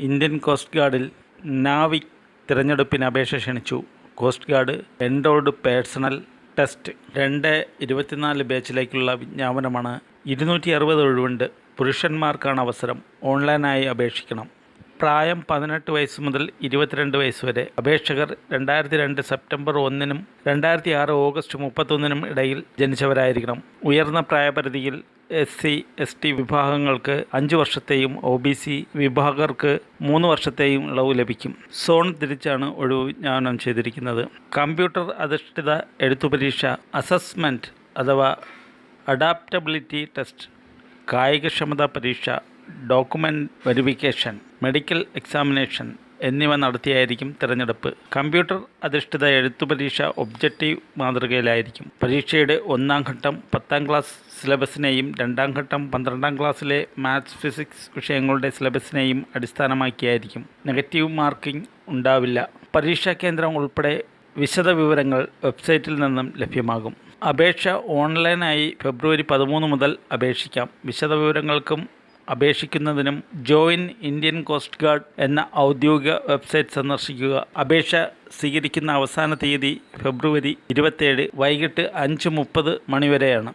Indian coast ഗാർഡിൽ NavIC തിരഞ്ഞെടുപ്പിന് അപേക്ഷ ക്ഷണിച്ചു. Coast guard enrolled personnel test രണ്ട് ഇരുപത്തിനാല് ബാച്ചിലേക്കുള്ള വിജ്ഞാപനമാണ്. ഇരുന്നൂറ്റി അറുപത് ഒഴിവുണ്ട്. പുരുഷന്മാർക്കാണ് അവസരം. ഓൺലൈനായി അപേക്ഷിക്കണം. പ്രായം പതിനെട്ട് വയസ്സ് മുതൽ ഇരുപത്തിരണ്ട് വയസ്സ് വരെ. അപേക്ഷകർ രണ്ടായിരത്തി രണ്ട് സെപ്റ്റംബർ ഒന്നിനും രണ്ടായിരത്തി ആറ് ഓഗസ്റ്റ് മുപ്പത്തൊന്നിനും ഇടയിൽ ജനിച്ചവരായിരിക്കണം. ഉയർന്ന പ്രായപരിധിയിൽ എസ് സി എസ് ടി വിഭാഗങ്ങൾക്ക് അഞ്ച് വർഷത്തെയും ഒ ബി സി വിഭാഗർക്ക് മൂന്ന് വർഷത്തെയും ഇളവ് ലഭിക്കും. സോൺ തിരിച്ചാണ് ഒഴിവ് വിജ്ഞാപനം ചെയ്തിരിക്കുന്നത്. കമ്പ്യൂട്ടർ അധിഷ്ഠിത എഴുത്തുപരീക്ഷ അസസ്മെന്റ് അഥവാ അഡാപ്റ്റബിലിറ്റി ടെസ്റ്റ് കായികക്ഷമതാ പരീക്ഷ ഡോക്യുമെന്റ് വെരിഫിക്കേഷൻ മെഡിക്കൽ എക്സാമിനേഷൻ എന്നിവ നടത്തിയായിരിക്കും തിരഞ്ഞെടുപ്പ്. കമ്പ്യൂട്ടർ അധിഷ്ഠിത എഴുത്തുപരീക്ഷ ഒബ്ജക്റ്റീവ് മാതൃകയിലായിരിക്കും. പരീക്ഷയുടെ ഒന്നാം ഘട്ടം പത്താം ക്ലാസ് സിലബസിനെയും രണ്ടാം ഘട്ടം പന്ത്രണ്ടാം ക്ലാസ്സിലെ മാത്സ് ഫിസിക്സ് വിഷയങ്ങളുടെ സിലബസിനെയും അടിസ്ഥാനമാക്കിയായിരിക്കും. നെഗറ്റീവ് മാർക്കിംഗ് ഉണ്ടാവില്ല. പരീക്ഷാ കേന്ദ്രം ഉൾപ്പെടെ വിശദ വിവരങ്ങൾ വെബ്സൈറ്റിൽ നിന്നും ലഭ്യമാകും. അപേക്ഷ ഓൺലൈനായി ഫെബ്രുവരി പതിമൂന്ന് മുതൽ അപേക്ഷിക്കാം. വിശദവിവരങ്ങൾക്കും അപേക്ഷിക്കുന്നതിനും ജോയിൻ ഇന്ത്യൻ കോസ്റ്റ് ഗാർഡ് എന്ന ഔദ്യോഗിക വെബ്സൈറ്റ് സന്ദർശിക്കുക. അപേക്ഷ സ്വീകരിക്കുന്ന അവസാന തീയതി ഫെബ്രുവരി ഇരുപത്തേഴ് വൈകിട്ട് അഞ്ച് മുപ്പത് മണിവരെയാണ്.